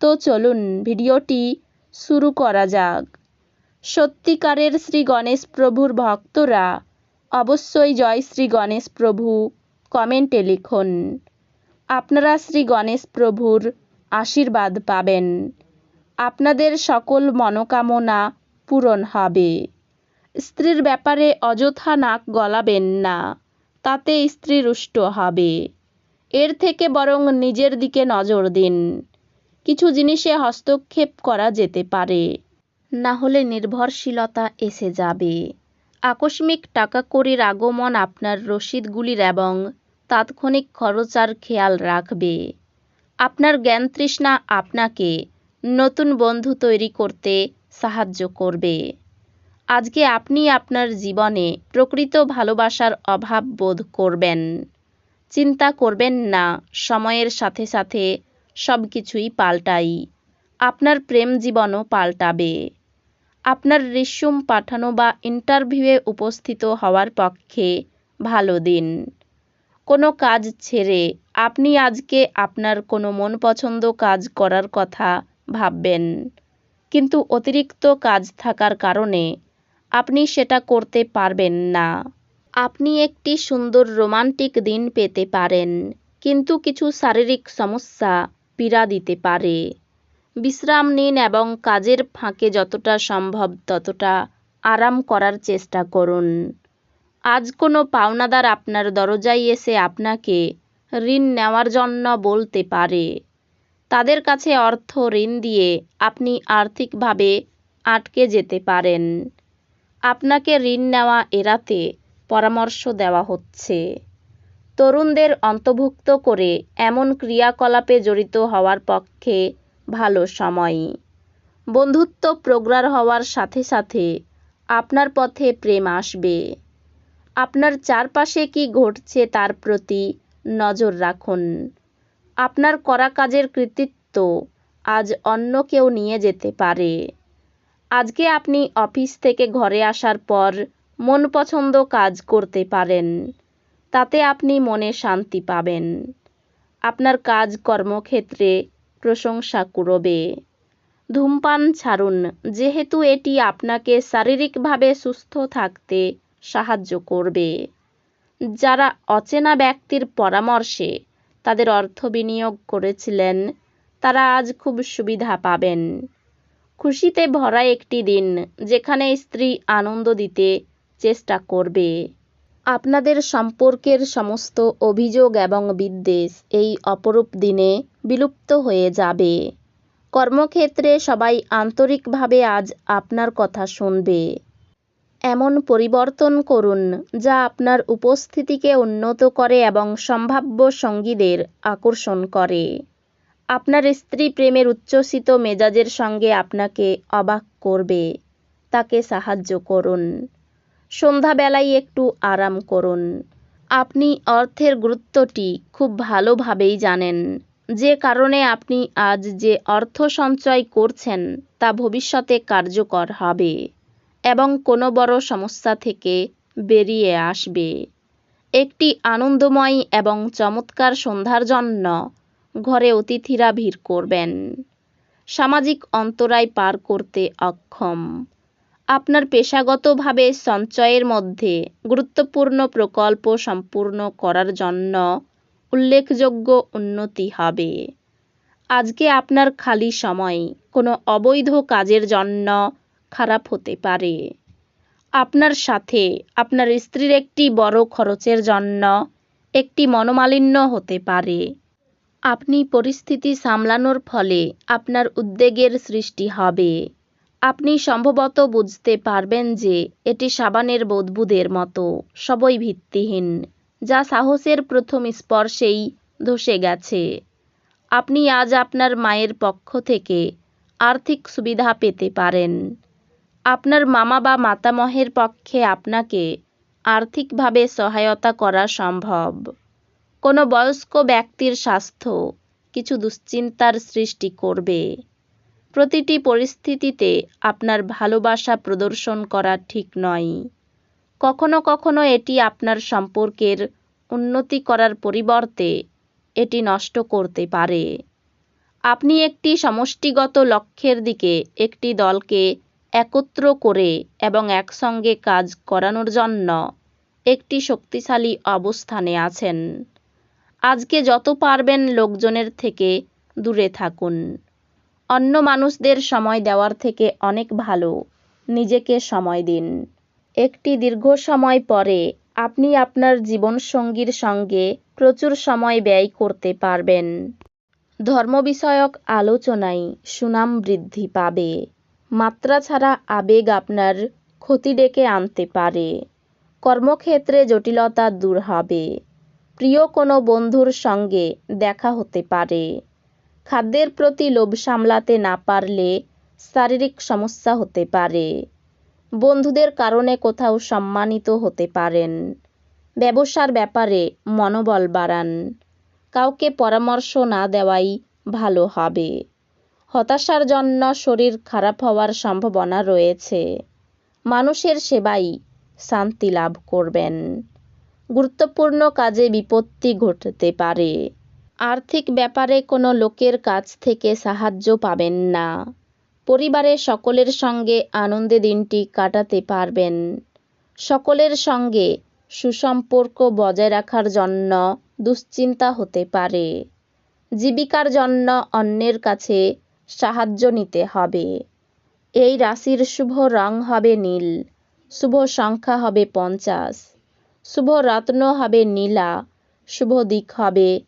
তো চলুন ভিডিওটি শুরু করা যাক। সত্যিকারের শ্রী গণেশ প্রভুর ভক্তরা অবশ্যই জয় শ্রী গণেশ প্রভু কমেন্টে লিখুন। আপনারা শ্রী গণেশ প্রভুর আশীর্বাদ পাবেন। আপনাদের সকল মনোকামনা পূরণ হবে। স্ত্রীর ব্যাপারে অযথা নাক গলাবেন না, তাতে স্ত্রী রুষ্ট হবে। এর থেকে বরং নিজের দিকে নজর দিন। কিছু জিনিসে হস্তক্ষেপ করা যেতে পারে। না হলে নির্ভরশীলতা এসে যাবে। আকস্মিক টাকা কড়ির আগমন আপনার রসিদগুলির এবং তাৎক্ষণিক খরচার খেয়াল রাখবে। আপনার জ্ঞান তৃষ্ণা আপনাকে নতুন বন্ধু তৈরি করতে সাহায্য করবে। আজকে আপনি আপনার জীবনে প্রকৃত ভালোবাসার অভাব বোধ করবেন। চিন্তা করবেন না, সময়ের সাথে সাথে সব কিছুই পাল্টাই। আপনার প্রেম জীবনও পাল্টাবে। আপনার রিস্যুম পাঠানো বা ইন্টারভিউয়ে উপস্থিত হওয়ার পক্ষে ভালো দিন। কোনো কাজ ছেড়ে আপনি আজকে আপনার কোনো মন পছন্দ কাজ করার কথা ভাববেন। কিন্তু অতিরিক্ত কাজ থাকার কারণে আপনি সেটা করতে পারবেন না। আপনি একটি সুন্দর রোমান্টিক দিন পেতে পারেন, কিন্তু কিছু শারীরিক সমস্যা পীড়া দিতে পারে। বিশ্রাম নিন এবং কাজের ফাঁকে যতটা সম্ভব ততটা আরাম করার চেষ্টা করুন। আজ কোনো পাওনাদার আপনার দরজায় এসে আপনাকে ঋণ নেওয়ার জন্য বলতে পারে। তাদের কাছে অর্থ ঋণ দিয়ে আপনি আর্থিকভাবে আটকে যেতে পারেন। আপনাকে ঋণ নেওয়া এড়াতে পরামর্শ দেওয়া হচ্ছে। তরুণদের অন্তর্ভুক্ত করে এমন ক্রিয়াকলাপে জড়িত হওয়ার পক্ষে ভালো সময়। বন্ধুত্ব প্রগাঢ় হওয়ার সাথে সাথে আপনার পথে প্রেম আসবে। আপনার চারপাশে কি ঘটছে তার প্রতি নজর রাখুন। আপনার করা কাজের কৃতিত্ব আজ অন্য কেউ নিয়ে যেতে পারে। আজকে আপনি অফিস থেকে ঘরে আসার পর মন পছন্দ কাজ করতে পারেন। তাতে আপনি মনে শান্তি পাবেন। আপনার কাজ কর্মক্ষেত্রে প্রশংসা কুড়বে। ধূমপান ছাড়ুন, যেহেতু এটি আপনাকে শারীরিকভাবে সুস্থ থাকতে সাহায্য করবে। যারা অচেনা ব্যক্তির পরামর্শে তাদের অর্থ বিনিয়োগ করেছিলেন, তারা আজ খুব সুবিধা পাবেন। খুশিতে ভরা একটি দিন, যেখানে স্ত্রী আনন্দ দিতে চেষ্টা করবে। আপনাদের সম্পর্কের সমস্ত অভিযোগ এবং বিদ্বেষ এই অপরূপ দিনে বিলুপ্ত হয়ে যাবে। কর্মক্ষেত্রে সবাই আন্তরিকভাবে আজ আপনার কথা শুনবে। এমন পরিবর্তন করুন, যা আপনার উপস্থিতিকে উন্নত করে এবং সম্ভাব্য সঙ্গীদের আকর্ষণ করে। আপনার স্ত্রী প্রেমের উচ্ছ্বসিত মেজাজের সঙ্গে আপনাকে অবাক করবে। তাকে সাহায্য করুন। সন্ধ্যাবেলায় একটু আরাম করুন। আপনি অর্থের গুরুত্বটি খুব ভালোভাবেই জানেন। যে কারণে আপনি আজ যে অর্থ সঞ্চয় করছেন, তা ভবিষ্যতে কার্যকর হবে এবং কোনো বড় সমস্যা থেকে বেরিয়ে আসবে। একটি আনন্দময় এবং চমৎকার সন্ধ্যার জন্য ঘরে অতিথিরা ভিড় করবেন। সামাজিক অন্তরায় পার করতে অক্ষম। আপনার পেশাগতভাবে সঞ্চয়ের মধ্যে গুরুত্বপূর্ণ প্রকল্প সম্পূর্ণ করার জন্য উল্লেখযোগ্য উন্নতি হবে। আজকে আপনার খালি সময় কোনো অবৈধ কাজের জন্য খারাপ হতে পারে। আপনার সাথে আপনার স্ত্রীর একটি বড় খরচের জন্য একটি মনোমালিন্য হতে পারে। আপনি পরিস্থিতি সামলানোর ফলে আপনার উদ্বেগের সৃষ্টি হবে। আপনি সম্ভবত বুঝতে পারবেন যে এটি সাবানের বুদবুদের মতো, সবই ভিত্তিহীন, যা সাহসের প্রথম স্পর্শেই ধসে গেছে। আপনি আজ আপনার মায়ের পক্ষ থেকে আর্থিক সুবিধা পেতে পারেন। আপনার মামা বা মাতামহের পক্ষে আপনাকে আর্থিকভাবে সহায়তা করা সম্ভব। কোনো বয়স্ক ব্যক্তির স্বাস্থ্য কিছু দুশ্চিন্তার সৃষ্টি করবে। প্রতিটি পরিস্থিতিতে আপনার ভালোবাসা প্রদর্শন করা ঠিক নয়। কখনো কখনো এটি আপনার সম্পর্কের উন্নতি করার পরিবর্তে এটি নষ্ট করতে পারে। আপনি একটি সমষ্টিগত লক্ষ্যের দিকে একটি দলকে একত্র করে এবং একসঙ্গে কাজ করানোর জন্য একটি শক্তিশালী অবস্থানে আছেন। আজকে যত পারবেন লোকজনের থেকে দূরে থাকুন। অন্য মানুষদের সময় দেওয়ার থেকে অনেক ভালো। নিজেকে সময় দিন। একটি দীর্ঘ সময় পরে আপনি আপনার জীবনসঙ্গীর সঙ্গে প্রচুর সময় ব্যয় করতে পারবেন। ধর্ম বিষয়ক আলোচনায় সুনাম বৃদ্ধি পাবে। মাত্রা ছাড়া আবেগ আপনার ক্ষতি ডেকে আনতে পারে। কর্মক্ষেত্রে জটিলতা দূর হবে। প্রিয় কোনো বন্ধুর সঙ্গে দেখা হতে পারে। খাদ্যের প্রতি লোভ সামলাতে না পারলে শারীরিক সমস্যা হতে পারে। বন্ধুদের কারণে কোথাও সম্মানিত হতে পারেন। ব্যবসার ব্যাপারে মনোবল বাড়ান। কাউকে পরামর্শ না দেওয়াই ভালো হবে। হতাশার জন্য শরীর খারাপ হওয়ার সম্ভাবনা রয়েছে। মানুষের সেবাই শান্তি লাভ করবেন। গুরুত্বপূর্ণ কাজে বিপত্তি ঘটতে পারে। আর্থিক ব্যাপারে কোনো লোকের কাছ থেকে সাহায্য পাবেন না। পরিবারের সকলের সঙ্গে আনন্দে দিনটি কাটাতে পারবেন। সকলের সঙ্গে সুসম্পর্ক বজায় রাখার জন্য দুশ্চিন্তা হতে পারে। জীবিকার জন্য অন্যের কাছে সাহায্য নিতে হবে। এই রাশির শুভ রং হবে নীল, শুভ সংখ্যা হবে পঞ্চাশ, শুভ রত্ন হবে নীলা, শুভ দিক হবে